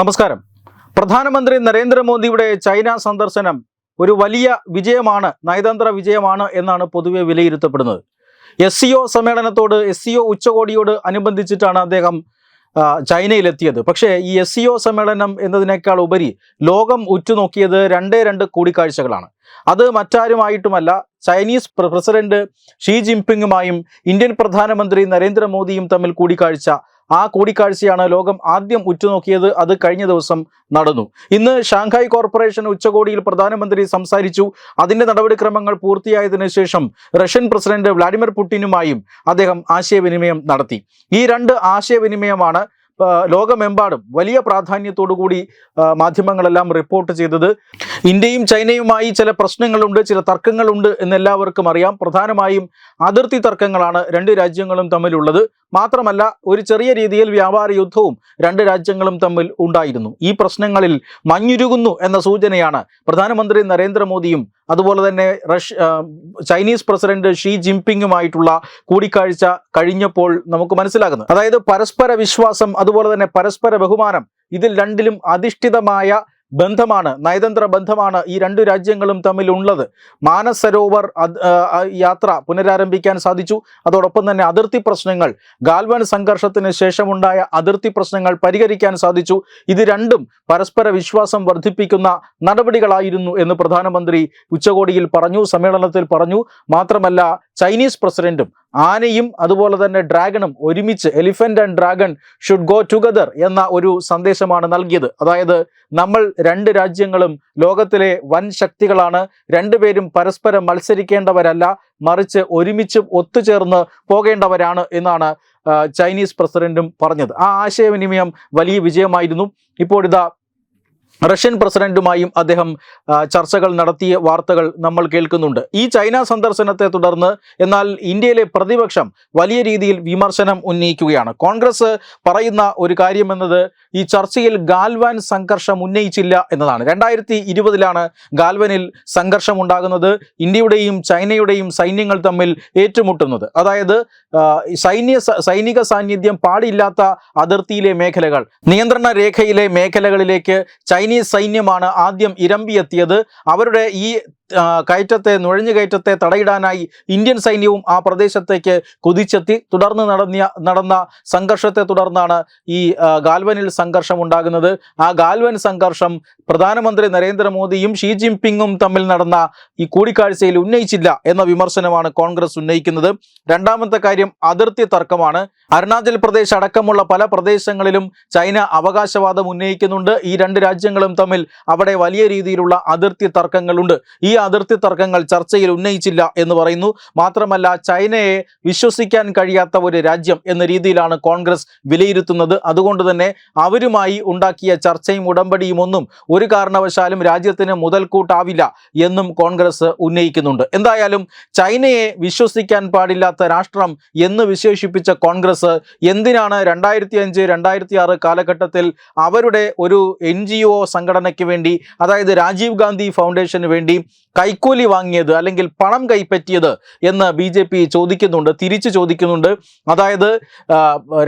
നമസ്കാരം. പ്രധാനമന്ത്രി നരേന്ദ്രമോദിയുടെ ചൈന സന്ദർശനം ഒരു വലിയ വിജയമാണ് നയതന്ത്ര വിജയമാണ് എന്നാണ് പൊതുവെ വിലയിരുത്തപ്പെടുന്നത്. എസ് സി ഒ സമ്മേളനത്തോട് എസ് സി ഒ ഉച്ചകോടിയോട് അനുബന്ധിച്ചിട്ടാണ് അദ്ദേഹം ചൈനയിലെത്തിയത്. പക്ഷേ ഈ എസ് സി ഒ സമ്മേളനം എന്നതിനേക്കാൾ ഉപരി ലോകം ഉറ്റുനോക്കിയത് രണ്ടേ രണ്ട് കൂടിക്കാഴ്ചകളാണ്. അത് മറ്റാരുമായിട്ടുമല്ല ചൈനീസ് പ്രസിഡന്റ് ഷീ ജിൻപിങ്ങുമായും ഇന്ത്യൻ പ്രധാനമന്ത്രി നരേന്ദ്രമോദിയും തമ്മിൽ കൂടിക്കാഴ്ച ആ കൂടിക്കാഴ്ചയാണ് ലോകം ആദ്യം ഉറ്റുനോക്കിയത്. അത് കഴിഞ്ഞ ദിവസം നടന്നു. ഇന്ന് ഷാങ്ഹായ് കോർപ്പറേഷൻ ഉച്ചകോടിയിൽ പ്രധാനമന്ത്രി സംസാരിച്ചു. അതിന്റെ നടപടിക്രമങ്ങൾ പൂർത്തിയായതിനു ശേഷം റഷ്യൻ പ്രസിഡന്റ് വ്ളാഡിമിർ പുടിനുമായും അദ്ദേഹം ആശയവിനിമയം നടത്തി. ഈ രണ്ട് ആശയവിനിമയമാണ് ലോകമെമ്പാടും വലിയ പ്രാധാന്യത്തോടു കൂടി മാധ്യമങ്ങളെല്ലാം റിപ്പോർട്ട് ചെയ്തത്. ഇന്ത്യയും ചൈനയുമായി ചില പ്രശ്നങ്ങളുണ്ട് ചില തർക്കങ്ങളുണ്ട് എന്ന് എല്ലാവർക്കും അറിയാം. പ്രധാനമായും അതിർത്തി തർക്കങ്ങളാണ് രണ്ട് രാജ്യങ്ങളും തമ്മിലുള്ളത്. മാത്രമല്ല ഒരു ചെറിയ രീതിയിൽ വ്യാപാര യുദ്ധവും രണ്ട് രാജ്യങ്ങളും തമ്മിൽ ഉണ്ടായിരുന്നു. ഈ പ്രശ്നങ്ങളിൽ മഞ്ഞുരുകുന്നു എന്ന സൂചനയാണ് പ്രധാനമന്ത്രി നരേന്ദ്രമോദിയും അതുപോലെ തന്നെ റഷ്യ ചൈനീസ് പ്രസിഡന്റ് ഷീ ജിൻപിങ്ങുമായിട്ടുള്ള കൂടിക്കാഴ്ച കഴിഞ്ഞപ്പോൾ നമുക്ക് മനസ്സിലാകുന്നത്. അതായത് പരസ്പര വിശ്വാസം അതുപോലെ തന്നെ പരസ്പര ബഹുമാനം ഇതിൽ രണ്ടിലും അധിഷ്ഠിതമായ ബന്ധമാണ് നയതന്ത്ര ബന്ധമാണ് ഈ രണ്ട് രാജ്യങ്ങളും തമ്മിൽ ഉള്ളത്. മാനസ് സരോവർ അത്, ആ, ആ, യാത്ര പുനരാരംഭിക്കാൻ സാധിച്ചു. അതോടൊപ്പം തന്നെ അതിർത്തി പ്രശ്നങ്ങൾ ഗാൽവൻ സംഘർഷത്തിന് ശേഷമുണ്ടായ അതിർത്തി പ്രശ്നങ്ങൾ പരിഹരിക്കാൻ സാധിച്ചു. ഇത് രണ്ടും പരസ്പര വിശ്വാസം വർദ്ധിപ്പിക്കുന്ന നടപടികളായിരുന്നു എന്ന് പ്രധാനമന്ത്രി ഉച്ചകോടിയിൽ പറഞ്ഞു സമ്മേളനത്തിൽ പറഞ്ഞു. മാത്രമല്ല ചൈനീസ് പ്രസിഡന്റും ആനയും അതുപോലെ തന്നെ ഡ്രാഗണും ഒരുമിച്ച് elephant and dragon should go together എന്ന ഒരു സന്ദേശമാണ് നൽകിയത്. അതായത് നമ്മൾ രണ്ട് രാജ്യങ്ങളും ലോകത്തിലെ വൻ ശക്തികളാണ് രണ്ടുപേരും പരസ്പരം മത്സരിക്കേണ്ടവരല്ല മറിച്ച് ഒരുമിച്ച് ഒത്തുചേർന്ന് പോകേണ്ടവരാണ് എന്നാണ് ചൈനീസ് പ്രസിഡന്റും പറഞ്ഞത്. ആ ആശയവിനിമയം വലിയ വിജയമായിരുന്നു. ഇപ്പോഴിതാ റഷ്യൻ പ്രസിഡന്റുമായും അദ്ദേഹം ചർച്ചകൾ നടത്തിയ വാർത്തകൾ നമ്മൾ കേൾക്കുന്നുണ്ട്. ഈ ചൈന സന്ദർശനത്തെ തുടർന്ന് എന്നാൽ ഇന്ത്യയിലെ പ്രതിപക്ഷം വലിയ രീതിയിൽ വിമർശനം ഉന്നയിക്കുകയാണ്. കോൺഗ്രസ് പറയുന്ന ഒരു കാര്യം എന്നത് ഈ ചർച്ചയിൽ ഗാൽവാൻ സംഘർഷം ഉന്നയിച്ചില്ല എന്നതാണ്. രണ്ടായിരത്തി ഇരുപതിലാണ് ഗാൽവനിൽ സംഘർഷം ഉണ്ടാകുന്നത് ഇന്ത്യയുടെയും ചൈനയുടെയും സൈന്യങ്ങൾ തമ്മിൽ ഏറ്റുമുട്ടുന്നത്. അതായത് സൈന്യ സൈനിക സാന്നിധ്യം പാടില്ലാത്ത അതിർത്തിയിലെ മേഖലകൾ നിയന്ത്രണ രേഖയിലെ മേഖലകളിലേക്ക് ചൈനീസ് സൈന്യമാണ് ആദ്യം ഇരമ്പിയെത്തിയത്. അവരുടെ ഈ കയറ്റത്തെ നുഴഞ്ഞുകയറ്റത്തെ തടയിടാനായി ഇന്ത്യൻ സൈന്യവും ആ പ്രദേശത്തേക്ക് കുതിച്ചെത്തി. തുടർന്ന് നടന്നിയ നടന്ന സംഘർഷത്തെ തുടർന്നാണ് ഈ ഗാൽവനിൽ സംഘർഷം ഉണ്ടാകുന്നത് ആ ഗാൽവൻ സംഘർഷം പ്രധാനമന്ത്രി നരേന്ദ്രമോദിയും ഷീ ജിൻപിങ്ങും തമ്മിൽ നടന്ന ഈ കൂടിക്കാഴ്ചയിൽ ഉന്നയിച്ചില്ല എന്ന വിമർശനമാണ് കോൺഗ്രസ് ഉന്നയിക്കുന്നത്. രണ്ടാമത്തെ കാര്യം അതിർത്തി തർക്കമാണ്. അരുണാചൽ പ്രദേശ് അടക്കമുള്ള പല പ്രദേശങ്ങളിലും ചൈന അവകാശവാദം ഉന്നയിക്കുന്നുണ്ട്. ഈ രണ്ട് രാജ്യങ്ങളും തമ്മിൽ അവിടെ വലിയ രീതിയിലുള്ള അതിർത്തി തർക്കങ്ങളുണ്ട്. ഈ അതിർത്തി തർക്കങ്ങൾ ചർച്ചയിൽ ഉന്നയിച്ചില്ല എന്ന് പറയുന്നു. മാത്രമല്ല ചൈനയെ വിശ്വസിക്കാൻ കഴിയാത്ത ഒരു രാജ്യം എന്ന രീതിയിലാണ് കോൺഗ്രസ് വിലയിരുത്തുന്നത്. അതുകൊണ്ട് തന്നെ അവരുമായി ഉണ്ടാക്കിയ ചർച്ചയും ഉടമ്പടിയും ഒന്നും ഒരു കാരണവശാലും രാജ്യത്തിന് മുതൽക്കൂട്ടാവില്ല എന്നും കോൺഗ്രസ് ഉന്നയിക്കുന്നുണ്ട്. എന്തായാലും ചൈനയെ വിശ്വസിക്കാൻ പാടില്ലാത്ത രാഷ്ട്രം എന്ന് വിശേഷിപ്പിച്ച കോൺഗ്രസ് എന്തിനാണ് രണ്ടായിരത്തി അഞ്ച് രണ്ടായിരത്തി ആറ് കാലഘട്ടത്തിൽ അവരുടെ ഒരു എൻ ജി ഒ സംഘടനയ്ക്ക് വേണ്ടി അതായത് രാജീവ് ഗാന്ധി ഫൗണ്ടേഷന് വേണ്ടി കൈക്കൂലി വാങ്ങിയത് അല്ലെങ്കിൽ പണം കൈപ്പറ്റിയത് എന്ന് ബി ജെ പി ചോദിക്കുന്നുണ്ട് തിരിച്ചു ചോദിക്കുന്നുണ്ട്. അതായത്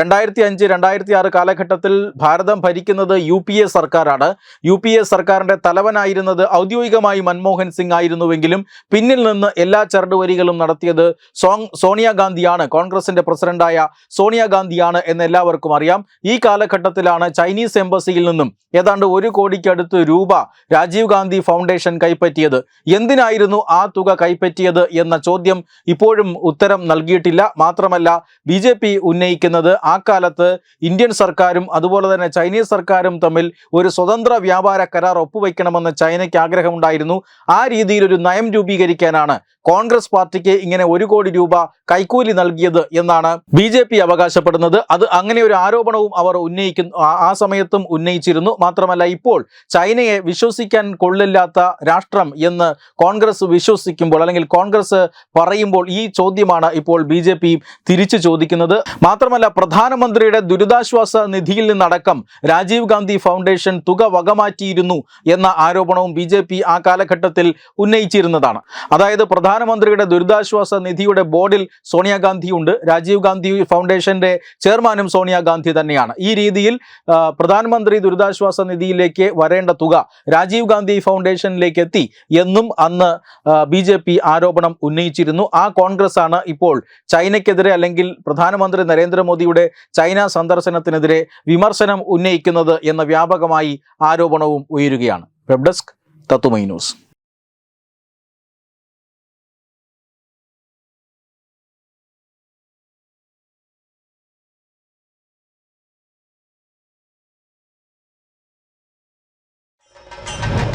രണ്ടായിരത്തി അഞ്ച് രണ്ടായിരത്തി ആറ് കാലഘട്ടത്തിൽ ഭാരതം ഭരിക്കുന്നത് യു പി എ സർക്കാരാണ്. യു പി എ സർക്കാരിന്റെ തലവനായിരുന്നത് ഔദ്യോഗികമായി മൻമോഹൻ സിംഗ് ആയിരുന്നുവെങ്കിലും പിന്നിൽ നിന്ന് എല്ലാ ചരടുവരികളും നടത്തിയത് സോങ് സോണിയാഗാന്ധിയാണ്. കോൺഗ്രസിന്റെ പ്രസിഡന്റായ സോണിയാഗാന്ധിയാണ് എന്ന് എല്ലാവർക്കും അറിയാം. ഈ കാലഘട്ടത്തിലാണ് ചൈനീസ് എംബസിയിൽ നിന്നും ഏതാണ്ട് ഒരു കോടിക്കടുത്ത് രൂപ രാജീവ് ഗാന്ധി ഫൗണ്ടേഷൻ കൈപ്പറ്റിയത്. എന്തിനായിരുന്നു ആ തുക കൈപ്പറ്റിയത് എന്ന ചോദ്യം ഇപ്പോഴും ഉത്തരം നൽകിയിട്ടില്ല. മാത്രമല്ല ബി ജെ പി ഉന്നയിക്കുന്നത് ആ കാലത്ത് ഇന്ത്യൻ സർക്കാരും അതുപോലെ തന്നെ ചൈനീസ് സർക്കാരും തമ്മിൽ ഒരു സ്വതന്ത്ര വ്യാപാര കരാർ ഒപ്പുവെക്കണമെന്ന് ചൈനയ്ക്ക് ആഗ്രഹമുണ്ടായിരുന്നു. ആ രീതിയിൽ ഒരു നയം രൂപീകരിക്കാനാണ് കോൺഗ്രസ് പാർട്ടിക്ക് ഇങ്ങനെ ഒരു കോടി രൂപ കൈക്കൂലി നൽകിയത് എന്നാണ് ബി ജെ പി അവകാശപ്പെടുന്നത്. അത് അങ്ങനെ ഒരു ആരോപണവും അവർ ഉന്നയിക്കുന്നു ആ- ആ സമയത്തും ഉന്നയിച്ചിരുന്നു. മാത്രമല്ല ഇപ്പോൾ ചൈനയെ വിശ്വസിക്കാൻ കൊള്ളില്ലാത്ത രാഷ്ട്രം എന്ന് കോൺഗ്രസ് വിശ്വസിക്കുമ്പോൾ അല്ലെങ്കിൽ കോൺഗ്രസ് പറയുമ്പോൾ ഈ ചോദ്യമാണ് ഇപ്പോൾ ബി ജെ പി തിരിച്ചു ചോദിക്കുന്നത്. മാത്രമല്ല പ്രധാനമന്ത്രിയുടെ ദുരിതാശ്വാസ നിധിയിൽ നിന്നടക്കം രാജീവ് ഗാന്ധി ഫൗണ്ടേഷൻ തുക വകമാറ്റിയിരുന്നു എന്ന ആരോപണവും ബി ആ കാലഘട്ടത്തിൽ ഉന്നയിച്ചിരുന്നതാണ്. അതായത് പ്രധാനമന്ത്രിയുടെ ദുരിതാശ്വാസ നിധിയുടെ ബോർഡിൽ സോണിയാഗാന്ധിയുണ്ട് രാജീവ് ഗാന്ധി ഫൗണ്ടേഷന്റെ ചെയർമാനും സോണിയാഗാന്ധി തന്നെയാണ്. ഈ രീതിയിൽ പ്രധാനമന്ത്രി ദുരിതാശ്വാസ നിധിയിലേക്ക് വരേണ്ട തുക രാജീവ് ഗാന്ധി ഫൗണ്ടേഷനിലേക്ക് എത്തി എന്നും അന്ന് ബി ജെ പി ആരോപണം ഉന്നയിച്ചിരുന്നു. ആ കോൺഗ്രസ് ആണ് ഇപ്പോൾ ചൈനയ്ക്കെതിരെ അല്ലെങ്കിൽ പ്രധാനമന്ത്രി നരേന്ദ്രമോദിയുടെ ചൈന സന്ദർശനത്തിനെതിരെ വിമർശനം ഉന്നയിക്കുന്നത് എന്ന വ്യാപകമായി ആരോപണവും ഉയരുകയാണ്. വെബ് ഡെസ്ക് തത്തുമൈ ന്യൂസ്.